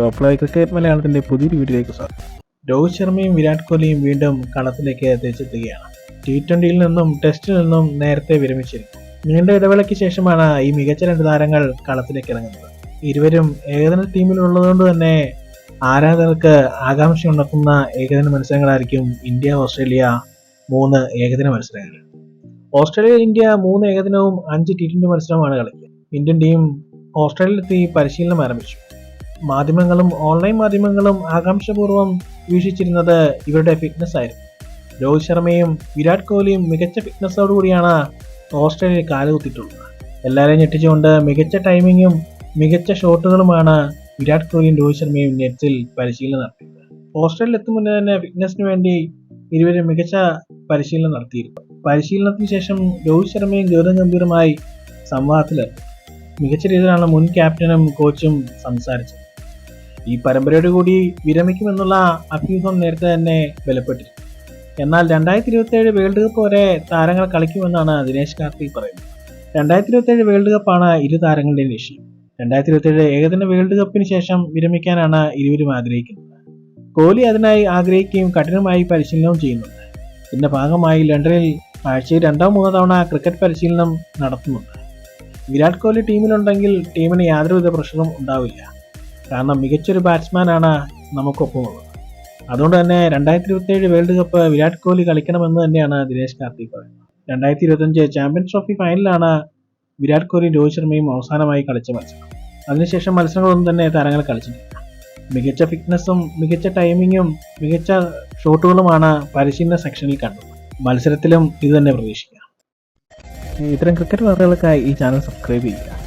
Top cricket മലയാളത്തിന്റെ പുതിയൊരു വീഡിയോയിലേക്ക് സ്വാഗതം. രോഹിത് ശർമ്മയും വിരാട് കോഹ്ലിയും വീണ്ടും കളത്തിലേക്ക് തിരിച്ചെത്തുകയാണ്. ടി ട്വന്റിയിൽ നിന്നും ടെസ്റ്റിൽ നിന്നും നേരത്തെ വിരമിച്ചിരുന്നു. നീണ്ട ഇടവേളയ്ക്ക് ശേഷമാണ് ഈ മികച്ച രണ്ട് താരങ്ങൾ കളത്തിലേക്ക് ഇറങ്ങുന്നത്. ഇരുവരും ഏകദിന ടീമിലുള്ളതുകൊണ്ട് തന്നെ ആരാധകർക്ക് ആകാംക്ഷ ഉണർത്തുന്ന ഏകദിന മത്സരങ്ങളായിരിക്കും ഇന്ത്യ ഓസ്ട്രേലിയ മൂന്ന് ഏകദിന മത്സരങ്ങൾ. ഓസ്ട്രേലിയ ഇന്ത്യ മൂന്ന് ഏകദിനവും അഞ്ച് ടി ട്വന്റി മത്സരവുമാണ് കളിക്കുക. ഇന്ത്യൻ ടീം ഓസ്ട്രേലിയയിലെത്തി പരിശീലനം ആരംഭിച്ചു. മാധ്യമങ്ങളും ഓൺലൈൻ മാധ്യമങ്ങളും ആകാംക്ഷപൂർവം വീക്ഷിച്ചിരുന്നത് ഇവരുടെ ഫിറ്റ്നസ് ആയിരുന്നു. രോഹിത് ശർമ്മയും വിരാട് കോഹ്ലിയും മികച്ച ഫിറ്റ്നസ്സോടുകൂടിയാണ് ഓസ്ട്രേലിയയിൽ കാലുകുത്തിയിട്ടുള്ളത്. എല്ലാവരെയും ഞെട്ടിച്ചുകൊണ്ട് മികച്ച ടൈമിങ്ങും മികച്ച ഷോട്ടുകളുമാണ് വിരാട് കോഹ്ലിയും രോഹിത് ശർമ്മയും നെറ്റ്സിൽ പരിശീലനം നടത്തിയത് ഓസ്ട്രേലിയ എത്തും മുന്നേ തന്നെ ഫിറ്റ്നസിന് വേണ്ടി ഇരുവരും മികച്ച പരിശീലനം നടത്തിയിരുന്നു. പരിശീലനത്തിന് ശേഷം രോഹിത് ശർമ്മയും ഗൗതം ഗംഭീറുമായി സംവാദത്തിലെത്തി. മികച്ച രീതിയിലാണ് മുൻ ക്യാപ്റ്റനും കോച്ചും സംസാരിച്ചത്. ഈ പരമ്പരയോട് കൂടി വിരമിക്കുമെന്നുള്ള അഭ്യൂഹം നേരത്തെ തന്നെ ബലപ്പെട്ടിരുന്നു. എന്നാൽ രണ്ടായിരത്തി ഇരുപത്തി ഏഴ് വേൾഡ് കപ്പ് വരെ താരങ്ങൾ കളിക്കുമെന്നാണ് ദിനേശ് കാർത്തിക് പറയുന്നത്. രണ്ടായിരത്തി ഇരുപത്തി ഏഴ് വേൾഡ് കപ്പാണ് ഇരു താരങ്ങളുടെയും ലക്ഷ്യം. രണ്ടായിരത്തി ഇരുപത്തി ഏഴ് ഏകദിന വേൾഡ് കപ്പിന് ശേഷം വിരമിക്കാനാണ് ഇരുവരും ആഗ്രഹിക്കുന്നത്. കോഹ്ലി അതിനായി ആഗ്രഹിക്കുകയും കഠിനമായി പരിശീലനവും ചെയ്യുന്നുണ്ട്. ഇതിന്റെ ഭാഗമായി ലണ്ടനിൽ ആഴ്ചയിൽ രണ്ടോ മൂന്നോ തവണ ക്രിക്കറ്റ് പരിശീലനം നടത്തുന്നുണ്ട്. വിരാട് കോഹ്ലി ടീമിലുണ്ടെങ്കിൽ ടീമിന് യാതൊരുവിധ പ്രശ്നവും ഉണ്ടാവില്ല. കാരണം മികച്ചൊരു ബാറ്റ്സ്മാനാണ് നമുക്കൊപ്പമുള്ളത് അതുകൊണ്ട് തന്നെ രണ്ടായിരത്തി ഇരുപത്തി ഏഴ് വേൾഡ് കപ്പ് വിരാട് കോഹ്ലി കളിക്കണമെന്ന് തന്നെയാണ് ദിനേശ് കാർത്തിക് പറയുന്നത്. രണ്ടായിരത്തി ഇരുപത്തഞ്ച് ചാമ്പ്യൻസ് ട്രോഫി ഫൈനലാണ് വിരാട് കോഹ്ലിയും രോഹിത് ശർമ്മയും അവസാനമായി കളിച്ച മത്സരം. അതിനുശേഷം മത്സരങ്ങളൊന്നും തന്നെ താരങ്ങൾ കളിച്ചിട്ടില്ല. മികച്ച ഫിറ്റ്നസ്സും മികച്ച ടൈമിങ്ങും മികച്ച ഷോട്ടുകളുമാണ് പരിശീലന സെക്ഷനിൽ കണ്ടത്. മത്സരത്തിലും ഇത് തന്നെ പ്രതീക്ഷിക്കാം. ഇത്തരം ക്രിക്കറ്റ് വാർത്തകൾക്കായി ഈ ചാനൽ സബ്സ്ക്രൈബ് ചെയ്യുക.